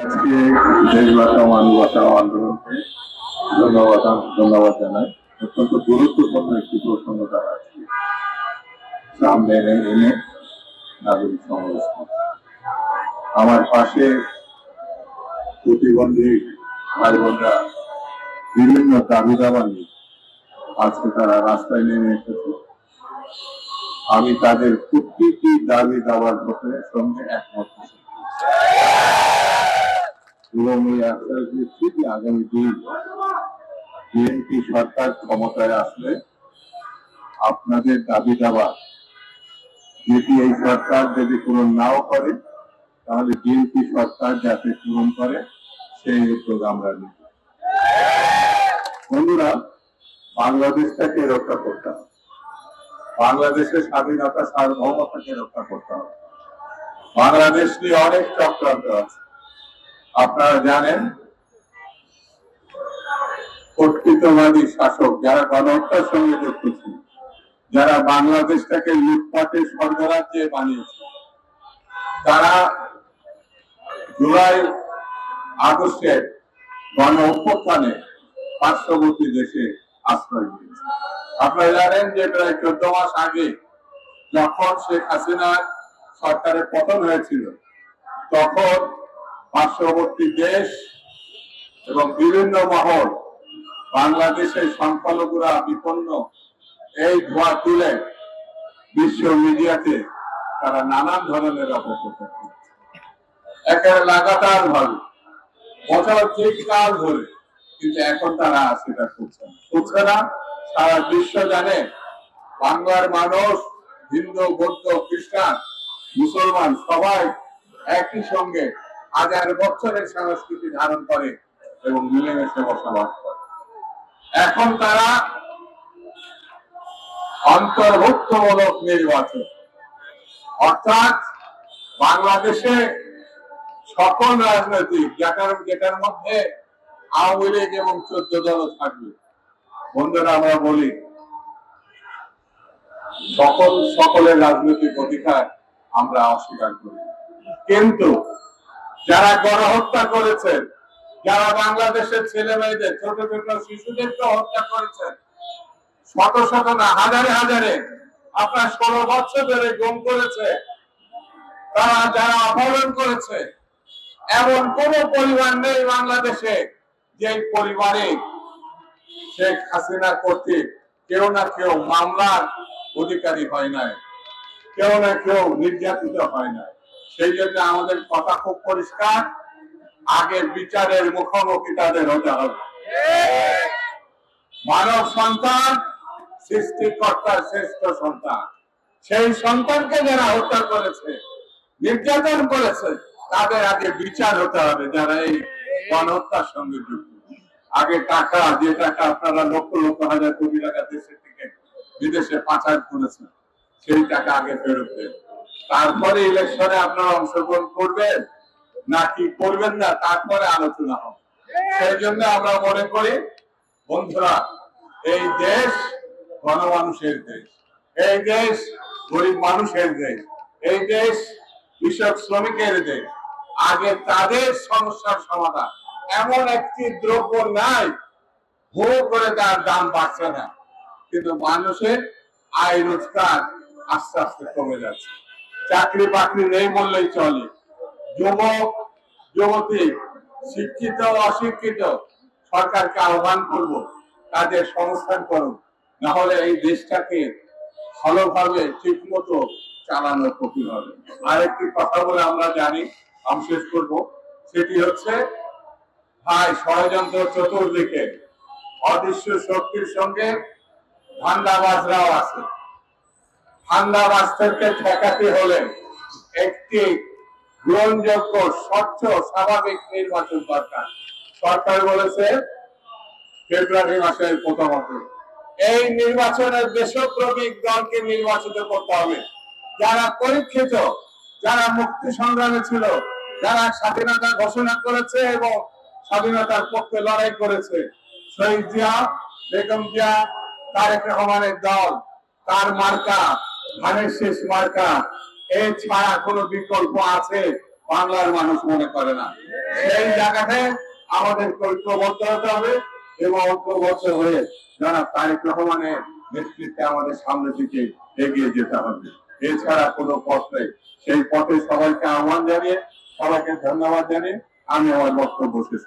আজকে দেশ বাঁচাও আন্দোলনকে ধন্যবাদ ধন্যবাদ জানাই। অত্যন্ত গুরুত্বপূর্ণ একটি প্রসঙ্গ তারা আজকে সামনে এনে নাগরিক সমাবেশ আমার পাশে প্রতিবন্ধী ভাই বোনরা বিভিন্ন দাবি দাবা নিয়ে আজকে তারা রাস্তায় নেমে এসেছে। আমি তাদের প্রত্যেকটি দাবি দাবার ব্যাপারে সঙ্গে একমত। এবং এই আশ্বাস দিচ্ছি যে আগামী দিন বিএনপি সরকার ক্ষমতায় আসলে আপনাদের দাবি দাবা যদি এই সরকার যদি পূরণ নাও করে, তাহলে বিএনপি সরকার যাতে পূরণ করে, সেই উদ্যোগ আমরা নিব। বন্ধুরা, বাংলাদেশটাকে রক্ষা করতে হবে। বাংলাদেশের স্বাধীনতা সার্বভৌমতাকে রক্ষা করতে হবে। বাংলাদেশ নিয়ে অনেক চক্রান্ত আছে। আপনারা জানেন কর্তৃত্ববাদী শাসক যারা গণহত্যার সঙ্গে যুক্ত ছিল, যারা বাংলাদেশটাকে লুটপাটের স্বর্গরাজ্যে বানিয়েছে, তারা জুলাই আগস্টে গণ অভ্যুত্থানে পার্শ্ববর্তী দেশে আশ্রয় নিয়েছে। আপনারা জানেন যে প্রায় চোদ্দ মাস আগে যখন শেখ হাসিনার সরকারের পতন হয়েছিল, তখন পার্শ্ববর্তী দেশ এবং বিভিন্ন মহল বাংলাদেশের সংখ্যালঘুরা বিপন্ন এই ধোয়া তুলে বিশ্ব মিডিয়াতে তারা নানান ধরনের অপপ্রচার লাগাতার ভাবে, বছর ঠিক কাল ধরে, কিন্তু এখন তারা সেটা করছে না। করছে না, সারা বিশ্ব জানে বাংলার মানুষ, হিন্দু, বৌদ্ধ, খ্রিস্টান, মুসলমান সবাই একই সঙ্গে হাজার বছরের সংস্কৃতি ধারণ করে এবং মিলেমিশে বসবাস করে। এখন তারা অন্তর্ভুক্তমূলক নির্বাচন। অর্থাৎ বাংলাদেশে সকল রাজনৈতিক, যেটার যেটার মধ্যে আওয়ামী লীগ এবং চোদ্দ দল থাকবে। বন্ধুরা, আমরা বলি, সকল সকলের রাজনৈতিক অধিকার আমরা অস্বীকার করি। কিন্তু যারা গণহত্যা করেছেন, যারা বাংলাদেশের ছেলে মেয়েদের ছোট ছোট শিশুদেরকে হত্যা করেছেন, শত শত না, হাজারে হাজারে আপনার ষোলো বছর ধরে গুম করেছে, তারা যারা অপহরণ করেছে, এমন কোন পরিবার নেই বাংলাদেশে যে পরিবারে শেখ হাসিনা কর্তৃক কেউ না কেউ মামলার অধিকারী হয় নাই, কেউ না কেউ নির্যাতিত হয় নাই। সেই জন্য আমাদের কথা খুব পরিষ্কার। আগে বিচারের মুখোমুখি তাদের হতে হবে। মানব সন্তান সৃষ্টিকর্তার শ্রেষ্ঠ সন্তান। সেই সন্তানকে যারা হত্যা করেছে, নির্যাতন করেছে, তাদের আগে বিচার হতে হবে যারা এই গণহত্যার সঙ্গে যুক্ত। আগে টাকা, যে টাকা আপনারা লক্ষ লক্ষ হাজার কোটি টাকা দেশে থেকে বিদেশে পাচার করেছেন, সেই টাকা আগে ফেরত দেন। তারপরে ইলেকশনে আপনারা অংশগ্রহণ করবেন? নাকি করবেন না? তারপরে আলোচনা হবে। সেই জন্য আমরা মনে করি, বন্ধুরা, এই দেশ গণমানুষের দেশ। এই দেশ গরিব মানুষের দেশ। এই দেশ কৃষক শ্রমিকের দেশ। আগে তাদের সমস্যার সমাধান। এমন একটি দ্রব্য নাই হু করে তার দাম বাড়ছে না। কিন্তু মানুষের আয় রোজগার আস্তে আস্তে কমে যাচ্ছে। চাকরি বাকরি নেই বললেই চলে। যুবক, যুবতী, শিক্ষিত, অশিক্ষিত, সরকারকে আহ্বান করব, তাদের সংস্থান করুন। না হলে এই দেশটাকে ভালোভাবে ঠিক মতো চালানো কঠিন হবে। আরেকটি কথা বলে আমরা জানি, আমি শেষ করব, সেটি হচ্ছে, ভাই ষড়যন্ত্র চতুর্দিকে অদৃশ্য শক্তির সঙ্গে ধান্দাবাজরাও আছে। ধান্দাবাজদেরকে ঠেকাতে হলে একটি গ্রহণযোগ্য, স্বচ্ছ, স্বাভাবিক নির্বাচন দরকার। সরকার বলেছে ফেব্রুয়ারি মাসের প্রথমত এই নির্বাচনের দেশপ্রমিক দলকে নির্বাচিত করতে হবে। যারা পরীক্ষিত, যারা মুক্তি সংগ্রামে ছিল, যারা স্বাধীনতা ঘোষণা করেছে এবং স্বাধীনতার পক্ষে লড়াই করেছে, শহীদ জিয়া, বেগম জিয়া, তারেক রহমানের দল, তার মার্কা ধানের শেষ মার্কা এছাড়া কোনো বিকল্প আছে, বাংলার মানুষ মনে করে না। সেই জায়গাতে আমাদের ঐক্যবদ্ধ হতে হবে এবং ঐক্যবদ্ধ হয়ে যারা তারেক রহমানের নেতৃত্বে আমাদের সামনের দিকে এগিয়ে যেতে হবে। এছাড়া কোনো পথ নেই। সেই পথে সবাইকে আহ্বান জানিয়ে, সবাইকে ধন্যবাদ জানিয়ে আমি আমার বক্তব্য শেষ